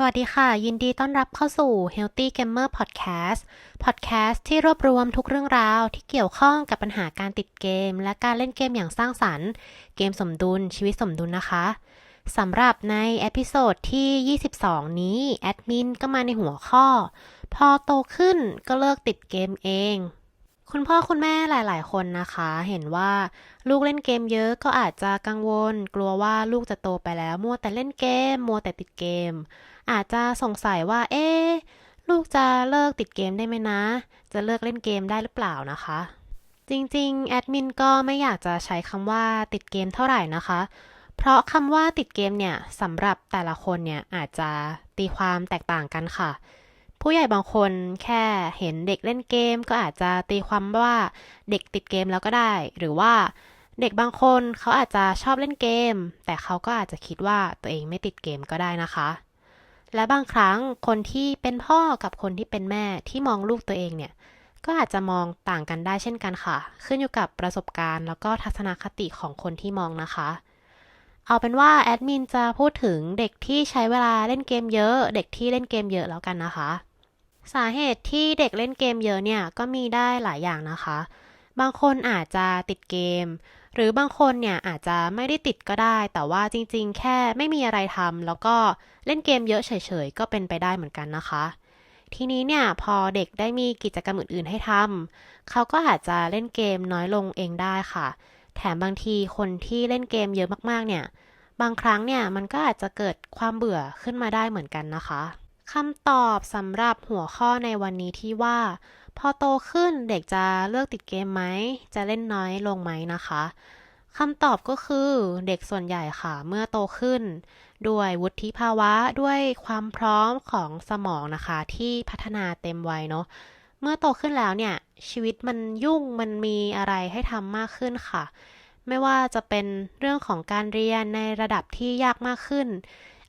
สวัสดีค่ะ ยินดีต้อนรับเข้าสู่ Healthy Gamer Podcast Podcast ที่รวบรวมทุกเรื่องราวที่เกี่ยวข้องกับปัญหาการติดเกม และการเล่นเกมอย่างสร้างสรรค์ เกมสมดุล ชีวิตสมดุลนะคะสำหรับในเอพิโซดที่ 22 นี้ แอดมินก็มาในหัวข้อ พอโตขึ้นก็เลิกติดเกมเอง คุณพ่อคุณแม่หลาย ๆ คนนะคะ เห็นว่าลูกเล่นเกมเยอะก็อาจจะกังวล กลัวว่าลูกจะโตไปแล้วมัวแต่เล่นเกม มัวแต่ติดเกม อาจจะสงสัยว่า เอ๊ลูกจะเลิกติดเกมได้ไหมนะ จะเลิกเล่นเกมได้หรือเปล่านะคะ จริง ๆ แอดมินก็ไม่อยากจะใช้คำว่าติดเกมเท่าไหร่นะคะ เพราะคำว่าติดเกมเนี่ยสำหรับแต่ละคนเนี่ยอาจจะตีความแตกต่างกันค่ะ ผู้ใหญ่บางคนแค่เห็นเด็กเล่นเกม ก็อาจจะตีความว่าเด็กติดเกมแล้วก็ได้ หรือว่าเด็กบางคนเขาอาจจะชอบเล่นเกม แต่เขาก็อาจจะคิดว่าตัวเองไม่ติดเกมก็ได้นะคะ และบางครั้งคนที่เป็นพ่อกับคนที่เป็นแม่ที่มองลูกตัวเองเนี่ย ก็อาจจะมองต่างกันได้เช่นกันค่ะ ขึ้นอยู่กับประสบการณ์ แล้วก็ทัศนคติของคนที่มองนะคะ เอาเป็นว่าแอดมินจะพูดถึงเด็กที่ใช้เวลาเล่นเกมเยอะ เด็กที่เล่นเกมเยอะแล้วกันนะคะ สาเหตุที่เด็กเล่นเกมเยอะเนี่ยก็มีได้หลายอย่างนะคะ บางคนอาจจะติดเกม หรือบางคนเนี่ยอาจจะไม่ได้ติดก็ได้ แต่ว่าจริงๆ แค่ไม่มีอะไรทำแล้วก็เล่นเกมเยอะเฉยๆ ก็เป็นไปได้เหมือนกันนะคะ ทีนี้เนี่ยพอเด็กได้มีกิจกรรมอื่นๆ ให้ทำเขาก็อาจจะเล่นเกมน้อยลงเองได้ค่ะ แถมบางทีคนที่เล่นเกมเยอะมากๆ เนี่ย บางครั้งเนี่ยมันก็อาจจะเกิดความเบื่อขึ้นมาได้เหมือนกันนะคะ คำตอบสำหรับหัวข้อในวันนี้ที่ว่า พอโตขึ้นเด็กจะเลิกติดเกมไหม จะเล่นน้อยลงไหมนะคะคำตอบก็คือเด็กส่วนใหญ่ค่ะเมื่อโตขึ้น ด้วยวุฒิภาวะด้วยความพร้อมของสมองนะคะ ที่พัฒนาเต็มวัยเนาะเมื่อโตขึ้นแล้วเนี่ย ชีวิตมันยุ่งมันมีอะไรให้ทำมากขึ้นค่ะ ไม่ว่าจะเป็นเรื่องของการเรียนในระดับที่ยากมากขึ้น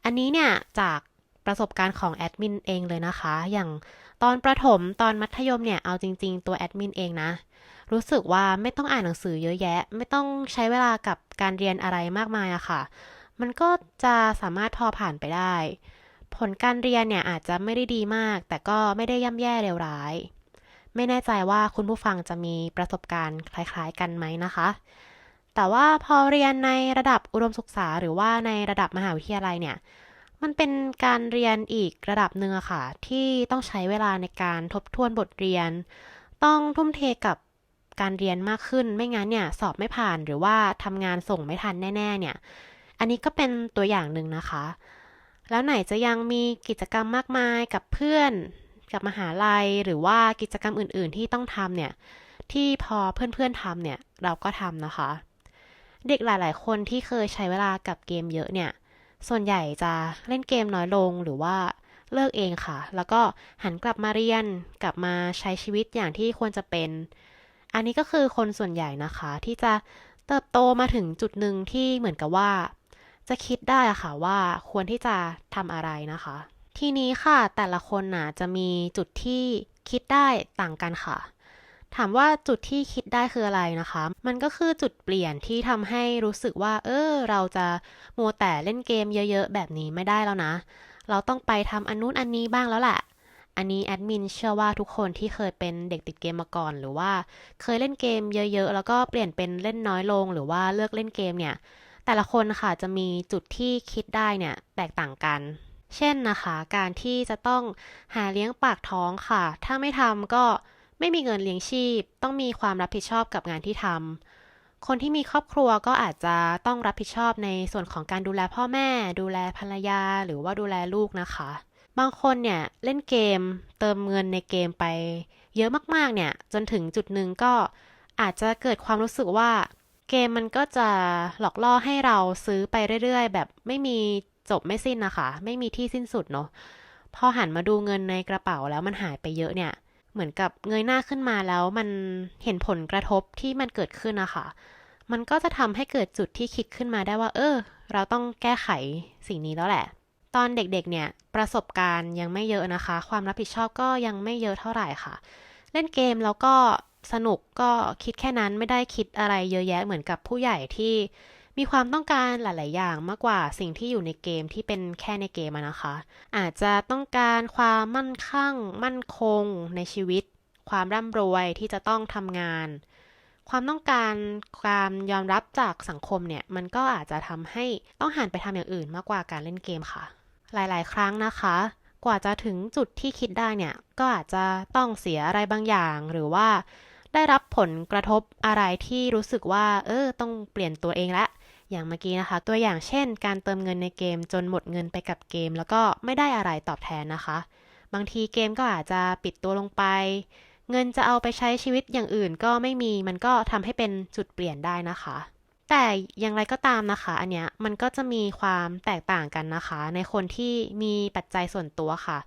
อันนี้เนี่ยจาก ประสบการณ์ของแอดมินเองเลยนะคะ อย่างตอนประถมตอนมัธยมเนี่ย เอาจริง ๆ ตัวแอดมินเองนะ รู้สึกว่าไม่ต้องอ่านหนังสือเยอะแยะ ไม่ต้องใช้เวลากับการเรียนอะไรมากมายอะค่ะ มันก็จะสามารถพอผ่านไปได้ ผลการเรียนเนี่ยอาจจะไม่ได้ดีมาก แต่ก็ไม่ได้ย่ำแย่เลวร้าย ไม่แน่ใจว่าคุณผู้ฟังจะมีประสบการณ์คล้ายๆ กันไหมนะคะ แต่ว่าพอเรียนในระดับอุดมศึกษาหรือว่าในระดับมหาวิทยาลัยเนี่ย มันเป็นการเรียนอีกระดับหนึ่งอะค่ะ ที่ต้องใช้เวลาในการทบทวนบทเรียน ต้องทุ่มเทกับการเรียนมากขึ้นไม่งั้นเนี่ย สอบไม่ผ่านหรือว่าทำงานส่งไม่ทันแน่ ๆ เนี่ย อันนี้ก็เป็นตัวอย่างหนึ่งนะคะ แล้วไหนจะยังมีกิจกรรมมากมายกับเพื่อน กับมหาลัยหรือว่ากิจกรรมอื่น ๆ ที่ต้องทำเนี่ย ที่พอเพื่อนๆทำเนี่ย เราก็ทำนะคะ เด็กหลาย ๆ คนที่เคยใช้เวลากับเกมเยอะเนี่ย ส่วนใหญ่จะเล่นเกมน้อยลงหรือว่าเลิกเองค่ะ แล้วก็หันกลับมาเรียนกลับมาใช้ชีวิตอย่างที่ควรจะเป็น อันนี้ก็คือคนส่วนใหญ่นะคะ ที่จะเติบโตมาถึงจุดหนึ่งที่เหมือนกับว่า จะคิดได้อะค่ะว่าควรที่จะทำอะไรนะคะ ทีนี้ค่ะแต่ละคนน่ะจะมีจุดที่คิดได้ต่างกันค่ะ ถามว่าจุดที่คิดได้คืออะไรนะคะ มันก็คือจุดเปลี่ยนที่ทำให้รู้สึกว่า เออ เราจะมัวแต่เล่นเกมเยอะๆ แบบนี้ไม่ได้แล้วนะ เราต้องไปทำอันนู้นอันนี้บ้างแล้วแหละ อันนี้แอดมินเชื่อว่าทุกคนที่เคยเป็นเด็กติดเกมมาก่อน หรือว่าเคยเล่นเกมเยอะๆ แล้วก็เปลี่ยนเป็นเล่นน้อยลง หรือว่าเลิกเล่นเกมเนี่ย แต่ละคนค่ะจะมีจุดที่คิดได้เนี่ยแตกต่างกันเช่นนะคะ การที่จะต้องหาเลี้ยงปากท้องค่ะ ถ้าไม่ทำก็ ไม่มีเงินเลี้ยงชีพ ต้องมีความรับผิดชอบกับงานที่ทำคนที่มีครอบครัวก็อาจจะต้องรับผิดชอบในส่วนของการดูแลพ่อแม่ ดูแลภรรยา หรือว่าดูแลลูกนะคะ บางคนเนี่ยเล่นเกมเติมเงินในเกมไป เยอะมากๆเนี่ยจนถึงจุดหนึ่งก็อาจจะเกิดความรู้สึกว่าเกมมันก็จะหลอกล่อให้เราซื้อไปเรื่อยๆ แบบไม่มีจบไม่สิ้นนะคะ ไม่มีที่สิ้นสุดเนาะพอหันมาดูเงินในกระเป๋าแล้วมันหายไปเยอะเนี่ย เหมือนกับเงยหน้าขึ้นมาแล้วมันเห็นผลกระทบที่มันเกิดขึ้นนะคะมันก็จะทำให้เกิดจุดที่คิดขึ้นมาได้ว่า เออ เราต้องแก้ไขสิ่งนี้แล้วแหละ ตอนเด็กๆ เนี่ย ประสบการณ์ยังไม่เยอะนะคะ ความรับผิดชอบก็ยังไม่เยอะเท่าไหร่ค่ะ เล่นเกมแล้วก็สนุกก็คิดแค่นั้นไม่ได้คิดอะไรเยอะแยะเหมือนกับผู้ใหญ่ที่ มีความต้องการหลาย ๆ อย่างมากกว่าสิ่งที่อยู่ในเกมที่เป็นแค่ในเกมนะคะ อาจจะต้องการความมั่นคงมั่นคงในชีวิต ความร่ำรวยที่จะต้องทำงาน ความต้องการการยอมรับจากสังคมเนี่ย มันก็อาจจะทำให้ต้องหันไปทำอย่างอื่นมากกว่าการเล่นเกมค่ะ หลาย ๆ ครั้งนะคะ กว่าจะถึงจุดที่คิดได้เนี่ย ก็อาจจะต้องเสียอะไรบางอย่างหรือว่าได้รับผลกระทบอะไรที่รู้สึกว่า เออ ต้องเปลี่ยนตัวเองละ อย่างเมื่อกี้นะคะ ตัวอย่างเช่น การเติมเงินในเกมจนหมดเงินไปกับเกม แล้วก็ไม่ได้อะไรตอบแทนนะคะ บางทีเกมก็อาจจะปิดตัวลงไป เงินจะเอาไปใช้ชีวิตอย่างอื่นก็ไม่มีมันก็ทำให้เป็นจุดเปลี่ยนได้นะคะ แต่อย่างไรก็ตามนะคะ อันเนี้ยมันก็จะมีความแตกต่างกันนะคะ ในคนที่มีปัจจัยส่วนตัวค่ะ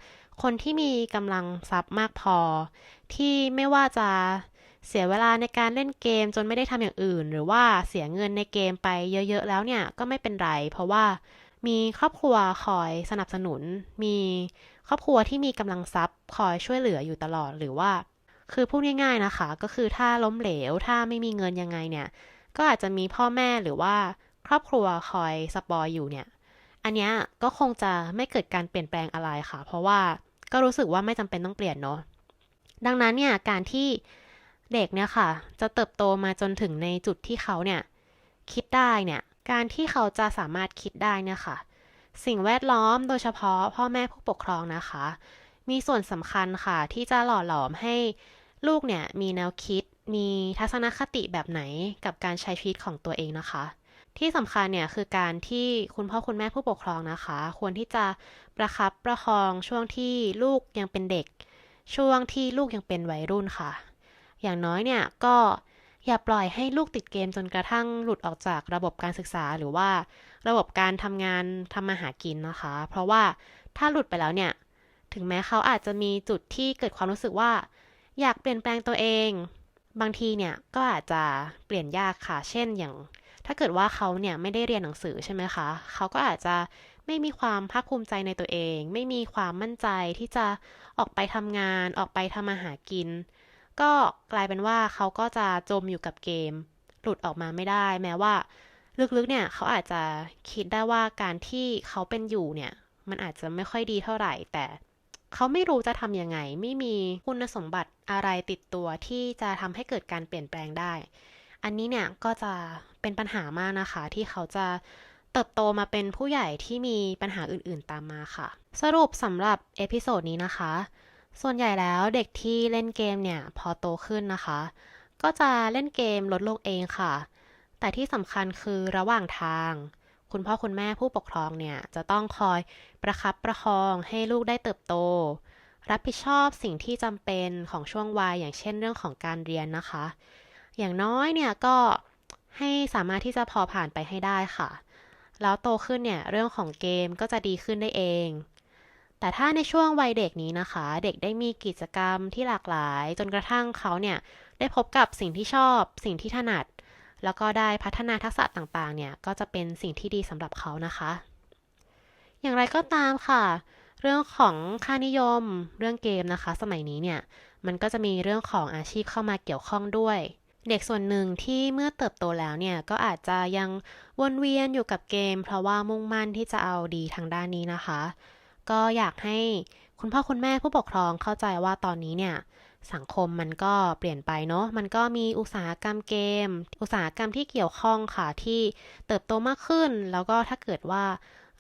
คนที่มีกำลังทรัพย์มากพอ ที่ไม่ว่าจะ เสียเวลาในการเล่นเกมจนไม่ได้ทำอย่างอื่น หรือว่าเสียเงินในเกมไปเยอะๆแล้วเนี่ยก็ไม่เป็นไร เพราะว่ามีครอบครัวคอยสนับสนุน มีครอบครัวที่มีกำลังทรัพย์คอยช่วยเหลืออยู่ตลอดหรือว่า คือพูดง่ายๆนะคะ ก็คือถ้าล้มเหลวถ้าไม่มีเงินยังไงเนี่ย ก็อาจจะมีพ่อแม่หรือว่าครอบครัวคอยสปอยอยู่เนี่ย อันนี้ก็คงจะไม่เกิดการเปลี่ยนแปลงอะไรค่ะ เพราะว่าก็รู้สึกว่าไม่จำเป็นต้องเปลี่ยนเนาะดังนั้นเนี่ยการที่ เด็กเนี่ยค่ะ จะเติบโตมาจนถึงในจุดที่เขาเนี่ยคิดได้เนี่ย การที่เขาจะสามารถคิดได้เนี่ยค่ะ สิ่งแวดล้อมโดยเฉพาะพ่อแม่ผู้ปกครองนะคะ มีส่วนสำคัญค่ะ ที่จะหล่อหลอมให้ลูกเนี่ยมีแนวคิด มีทัศนคติแบบไหนกับการใช้ชีวิตของตัวเองนะคะ ที่สำคัญเนี่ยคือการที่คุณพ่อคุณแม่ผู้ปกครองนะคะ ควรที่จะประคับประคองช่วงที่ลูกยังเป็นเด็ก ช่วงที่ลูกยังเป็นวัยรุ่นค่ะ อย่างน้อยเนี่ยก็อย่าปล่อยให้ลูกติดเกมจนกระทั่งหลุดออกจากระบบการศึกษาหรือว่าระบบการทำงานทำมาหากินนะคะ เพราะว่าถ้าหลุดไปแล้วเนี่ย ถึงแม้เขาอาจจะมีจุดที่เกิดความรู้สึกว่า อยากเปลี่ยนแปลงตัวเอง บางทีเนี่ยก็อาจจะเปลี่ยนยากค่ะ เช่นอย่าง ถ้าเกิดว่าเขาเนี่ยไม่ได้เรียนหนังสือใช่ไหมคะ เขาก็อาจจะไม่มีความภาคภูมิใจในตัวเอง ไม่มีความมั่นใจที่จะออกไปทำงาน ออกไปทำมาหากิน ก็กลายเป็นว่าเขาก็จะจมอยู่กับเกม หลุดออกมาไม่ได้ แม้ว่าลึกๆเนี่ยเขาอาจจะคิดได้ว่าการที่เขาเป็นอยู่เนี่ย มันอาจจะไม่ค่อยดีเท่าไหร่ แต่เขาไม่รู้จะทำยังไง ไม่มีคุณสมบัติอะไรติดตัวที่จะทำให้เกิดการเปลี่ยนแปลงได้ อันนี้เนี่ยก็จะเป็นปัญหามากนะคะ ที่เขาจะเติบโตมาเป็นผู้ใหญ่ที่มีปัญหาอื่นๆตามมาค่ะ สรุปสำหรับเอพิโซดนี้นะคะ ส่วนใหญ่แล้วเด็กที่เล่นเกมเนี่ยพอโตขึ้นนะคะ ก็จะเล่นเกมลดลงเองค่ะ แต่ที่สำคัญคือระหว่างทาง คุณพ่อคุณแม่ผู้ปกครองเนี่ยจะต้องคอยประครับประคองให้ลูกได้เติบโต รับผิดชอบสิ่งที่จำเป็นของช่วงวัยอย่างเช่นเรื่องของการเรียนนะคะ อย่างน้อยเนี่ยก็ให้สามารถที่จะพอผ่านไปให้ได้ค่ะ แล้วโตขึ้นเนี่ยเรื่องของเกมก็จะดีขึ้นได้เอง แต่ถ้าในช่วงวัยเด็กนี้นะคะ เด็กได้มีกิจกรรมที่หลากหลาย จนกระทั่งเขาเนี่ยได้พบกับสิ่งที่ชอบ สิ่งที่ถนัด แล้วก็ได้พัฒนาทักษะต่างๆ เนี่ยก็จะเป็นสิ่งที่ดีสำหรับเขานะคะ อย่างไรก็ตามค่ะ เรื่องของค่านิยม เรื่องเกมนะคะ สมัยนี้เนี่ยมันก็จะมีเรื่องของอาชีพเข้ามาเกี่ยวข้องด้วย เด็กส่วนหนึ่งที่เมื่อเติบโตแล้วเนี่ยก็อาจจะยังวนเวียนอยู่กับเกม เพราะว่ามุ่งมั่นที่จะเอาดีทางด้านนี้นะคะ ก็อยากให้คุณพ่อคุณแม่ผู้ปกครองเข้าใจว่าตอนนี้เนี่ยสังคมมันก็เปลี่ยนไปเนาะ มันก็มีอุตสาหกรรมเกม อุตสาหกรรมที่เกี่ยวข้องค่ะที่เติบโตมากขึ้น แล้วก็ถ้าเกิดว่า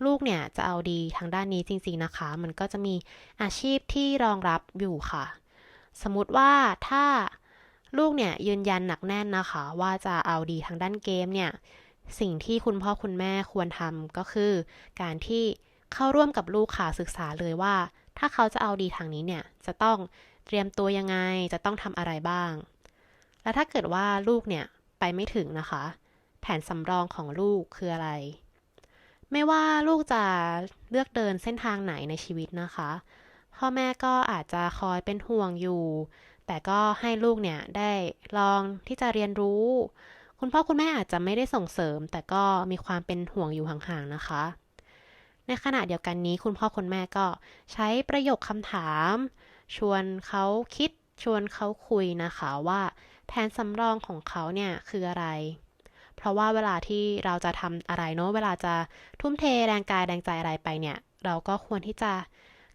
ลูกเนี่ยจะเอาดีทางด้านนี้จริง ๆนะคะ มันก็จะมีอาชีพที่รองรับอยู่ค่ะ สมมติว่าถ้าลูกเนี่ยยืนยันหนักแน่นนะคะ ว่าจะเอาดีทางด้านเกมเนี่ย สิ่งที่คุณพ่อคุณแม่ควรทำก็คือการที่ เข้าร่วมกับลูกค่ะศึกษาเลยว่า ถ้าเขาจะเอาดีทางนี้เนี่ย จะต้องเตรียมตัวยังไง จะต้องทำอะไรบ้าง และถ้าเกิดว่าลูกเนี่ยไปไม่ถึงนะคะ แผนสำรองของลูกคืออะไร ไม่ว่าลูกจะเลือกเดินเส้นทางไหนในชีวิตนะคะ พ่อแม่ก็อาจจะคอยเป็นห่วงอยู่ แต่ก็ให้ลูกเนี่ยได้ลองที่จะเรียนรู้ คุณพ่อคุณแม่อาจจะไม่ได้ส่งเสริม แต่ก็มีความเป็นห่วงอยู่ห่างๆนะคะ ในขณะเดียวกันนี้คุณพ่อคุณแม่ก็ใช้ประโยคคำถาม ชวนเขาคิดชวนเขาคุยนะคะว่าแผนสำรองของเขาเนี่ยคืออะไรเพเพราะว่าเวลาที่เราจะทำอะไรเนาะเวลาจะทุ่มเทแรงกายแรงใจอะไรไปเนี่ย เราก็ควรที่จะ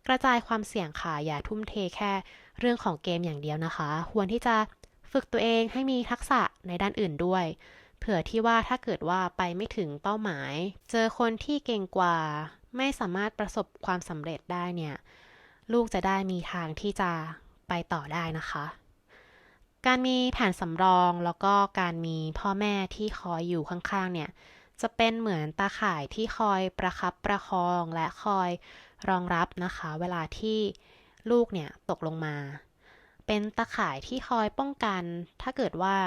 กระจายความเสี่ยงค่ะอย่าทุ่มเทแค่เรื่องของเกมอย่างเดียวนะคะ ควรที่จะฝึกตัวเองให้มีทักษะในด้านอื่นด้วย เผื่อที่ว่าถ้าเกิดว่าไปไม่ถึงเป้าหมาย เจอคนที่เก่งกว่า ไม่สามารถประสบความสำเร็จได้เนี่ย ลูกจะได้มีทางที่จะไปต่อได้นะคะ การมีแผนสำรองแล้วก็การมีพ่อแม่ที่คอยอยู่ข้างๆ เนี่ย จะเป็นเหมือนตาข่ายที่คอยประคับประคองและคอยรองรับนะคะ เวลาที่ลูกเนี่ยตกลงมา เป็นตาข่ายที่คอยป้องกัน ถ้าเกิดว่า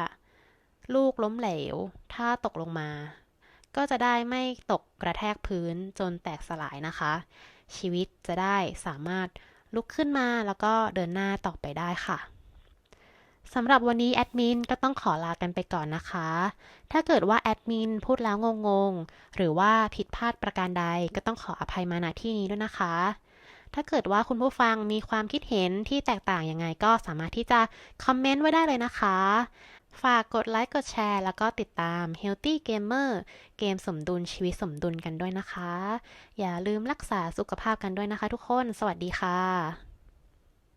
ลูกล้มเหลว ถ้าตกลงมา ก็จะได้ไม่ตกกระแทกพื้นจนแตกสลายนะคะ ชีวิตจะได้สามารถลุกขึ้นมาแล้วก็เดินหน้าต่อไปได้ค่ะสำหรับวันนี้แอดมินก็ต้องขอลากันไปก่อนนะคะ ถ้าเกิดว่าแอดมินพูดแล้วงงๆ หรือว่าผิดพลาดประการใดก็ต้องขออภัยมาณที่นี้ด้วยนะคะ ถ้าเกิดว่าคุณผู้ฟังมีความคิดเห็นที่แตกต่างยังไงก็สามารถที่จะคอมเมนต์ไว้ได้เลยนะคะ ฝากกดไลค์กดแชร์ แล้วก็ติดตาม Healthy Gamer เกมสมดุลชีวิตสมดุลกันด้วยนะคะ อย่าลืมรักษาสุขภาพกันด้วยนะคะทุกคน สวัสดีค่ะ